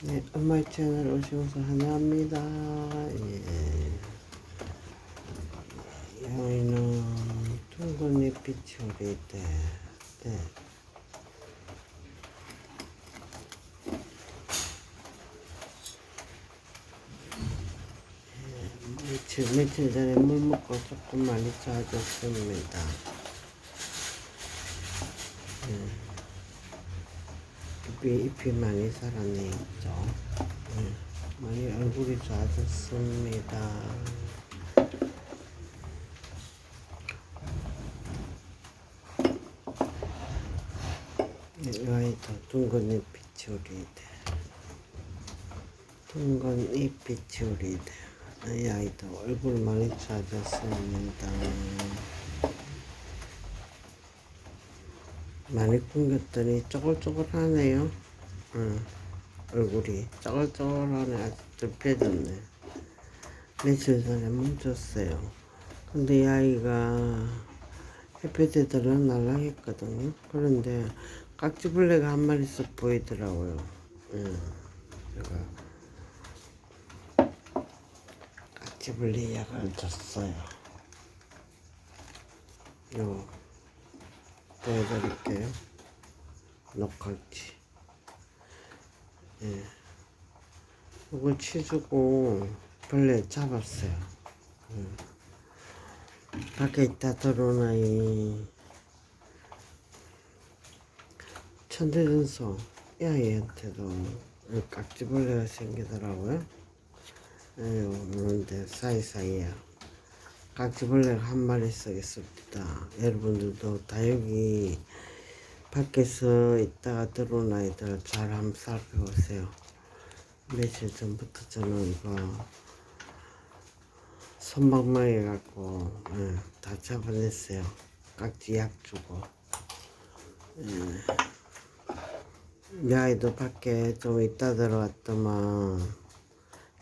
네, 엄마 채널 오셔서 환영합니다. 예. 여기는 둥근 잎빛이 오래돼. 네. 예, 며칠, 며칠 전에 물 먹고 조금 많이 좋아졌습니다. 잎이, 잎이 많이 살아내 있죠. 네, 많이 얼굴이 좋아졌습니다. 네, 이 아이도 둥근 잎이 우리대. 둥근 잎이 우리대. 이 아이도 얼굴 많이 좋아졌습니다. 많이 굶겼더니 쪼글쪼글하네요. 응. 얼굴이 쪼글쪼글하네. 아주 좁혀졌네. 며칠 전에 뭉쳤어요. 근데 이 아이가 햇빛에 들어 날라했거든요. 그런데 깍지벌레가 한 마리씩 보이더라고요. 응. 제가 깍지벌레 약을 줬어요. 요. 보여드릴게요. 녹각지. 예. 이걸 치주고 벌레 잡았어요. 음. 밖에 있다 들어오나 이 천대전소 이 아이한테도 이 깍지벌레가 생기더라고요. 예, 그런데 사이사이에 깍지벌레가 한 마리씩 있습니다. 여러분들도 다육이 밖에서 있다가 들어온 아이들 잘 한번 살펴보세요. 며칠 전부터 저는 이거 손방망이 갖고 예, 다 잡아냈어요. 깍지 약 주고. 예. 이 아이도 밖에 좀 있다 들어왔더만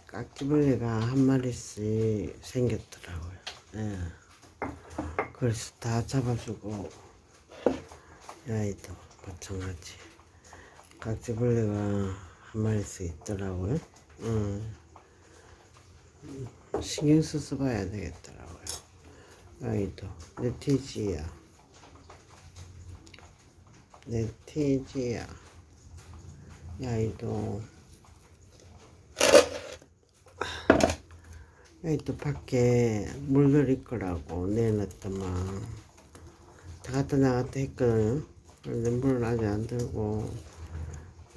깍지벌레가 한 마리씩 생겼더라고요. 예. 그래서 다 잡아주고 이 아이도 마찬가지 깍지벌레가 한 마리씩 있더라고요. 음. 신경 써서 봐야 되겠더라고요. 이 아이도 네티지야. 네티지야. 이 아이도 여기 또 밖에 물들일 거라고 내놨더만 다 갖다 나갔다 했거든요. 그런데 물을 아직 안 들고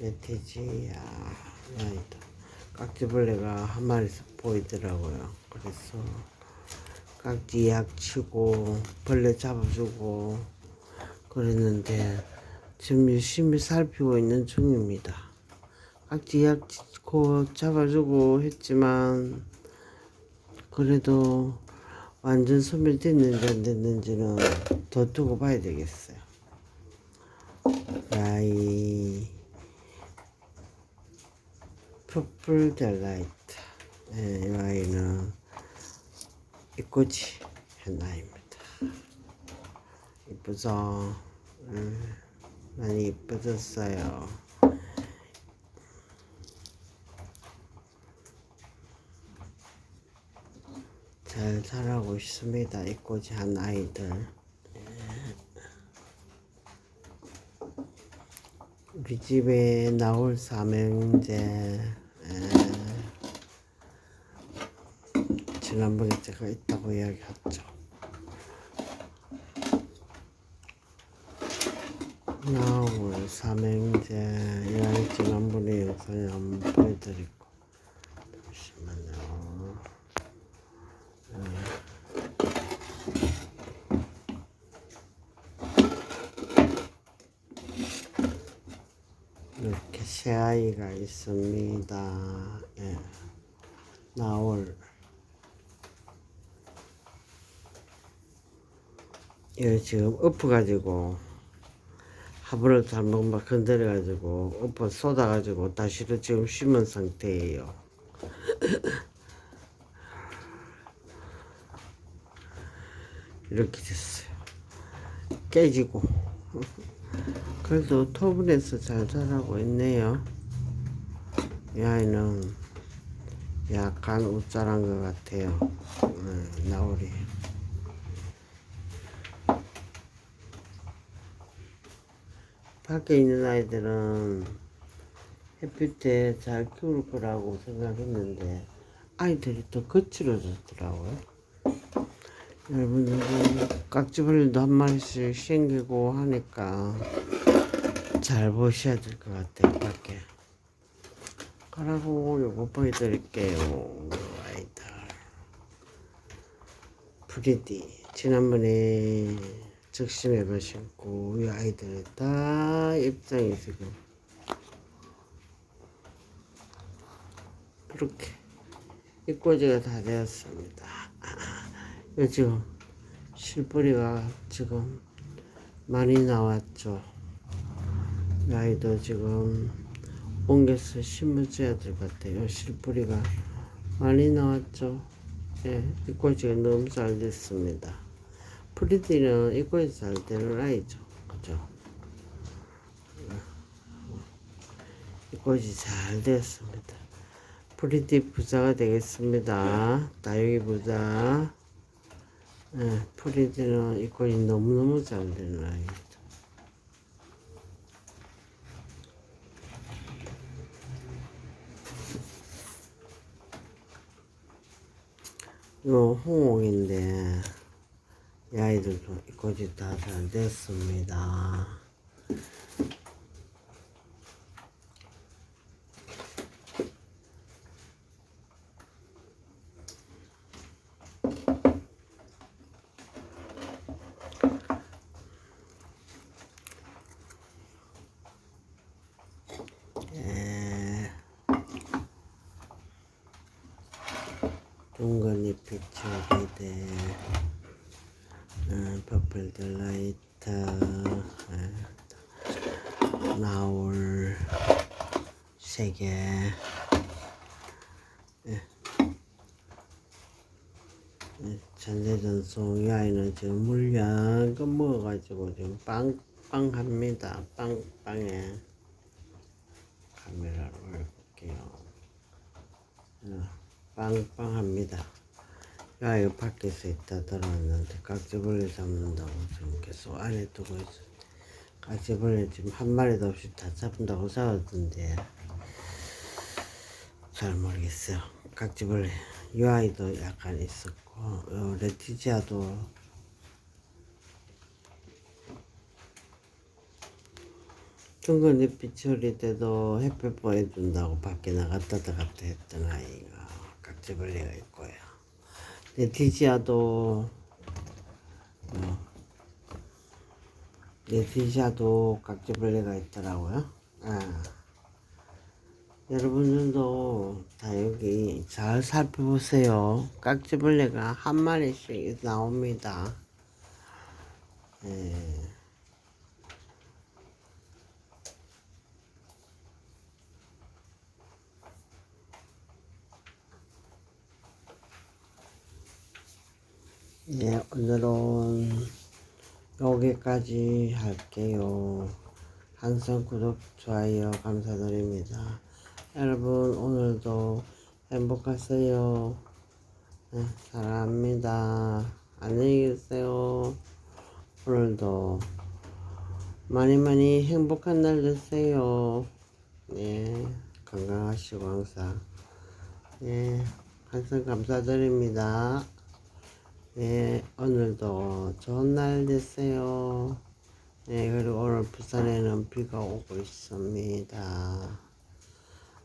메티지야 여기도 깍지벌레가 한 마리씩 보이더라고요. 그래서 깍지 약 치고 벌레 잡아주고 그랬는데 지금 열심히 살피고 있는 중입니다. 깍지 약 치고 잡아주고 했지만 그래도 완전 소멸됐는지 안 됐는지는 더 두고 봐야 되겠어요. 라이 퍼플 델라이트 네, 이 아이는 이꼬지 하나입니다. 이쁘죠? 음, 많이 이뻐졌어요. 잘 자라고 있습니다. 이꼬지 한 아이들. 우리 집에 나올 삼형제. 에, 지난번에 제가 있다고 이야기했죠. 나올 삼형제. 이 아이 지난번에 영상에 한번. 잠시만요. 이렇게 새 아이가 있습니다. 예. 나올 이거 지금 엎어가지고 화분을 잘못 막 건드려가지고 엎어 쏟아가지고 다시로 지금 심은 상태예요. 이렇게 됐어요. 깨지고. 그래도 토분에서 잘 자라고 있네요. 이 아이는 약간 우쭐한 것 같아요. 음, 나우리. 밖에 있는 아이들은 햇빛에 잘 키울 거라고 생각했는데 아이들이 또 거칠어졌더라고요. 여러분들 깍지벌레도 한 마리씩 생기고 하니까 잘 보셔야 될 것 같아요 밖에. 가라고 요거 보여드릴게요 요 아이들. 프리디 지난번에 적심해봐 신고 이 아이들 다 입장이 지금 이렇게 입꼬지가 다 되었습니다. 요 지금 실뿌리가 지금 많이 나왔죠. 이 아이도 지금 옮겨서 심어줘야 될 것 같아요. 실뿌리가 많이 나왔죠. 예, 입꼬지가 너무 잘 됐습니다. 프리디는 입꼬지 잘 되는 아이죠. 그죠? 입꼬지 잘 됐습니다. 프리디 부자가 되겠습니다. 다육이 부자. 예, 프리디는 입꼬지 너무너무 잘 되는 아이죠. 요 홍옥인데 이 아이들도 입꼬지 다잘 됐습니다. 둥근잎이 처리돼 어, 퍼플 딜라이트 어, 나올 세개 예. 전대전송 이 아이는 지금 물량금 먹어가지고 지금 빵빵합니다. 빵빵해 카메라로 해볼게요. 어, 빵빵합니다. 야 이거 밖에서 있다 들어왔는데 깍지벌레 잡는다고 지금 계속 안에 두고 있어 깍지벌레 지금 한 마리도 없이 다 잡는다고 싸웠던데. 잘 모르겠어요. 깍지벌레 이 아이도 약간 있었고 요 레티지아도 둥근 잎이 처리 때도 햇볕 보여준다고 밖에 나갔다 들어갔다 했던 아이가 깍지벌레가 있고요 레티지아도 어, 레티지아도 깍지벌레가 있더라고요 아. 여러분들도 다 여기 잘 살펴보세요. 깍지벌레가 한 마리씩 나옵니다. 예. 예, 오늘은 여기까지 할게요. 항상 구독, 좋아요 감사드립니다. 여러분 오늘도 행복하세요. 네, 사랑합니다. 안녕히 계세요. 오늘도 많이 많이 행복한 날 되세요. 네, 건강하시고 항상 네, 항상 감사드립니다. 네, 오늘도 좋은 날 되세요. 네, 그리고 오늘 부산에는 비가 오고 있습니다.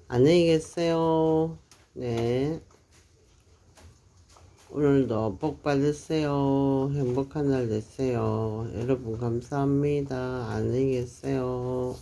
안녕히 계세요. 네. 오늘도 복 받으세요. 행복한 날 되세요. 여러분 감사합니다. 안녕히 계세요.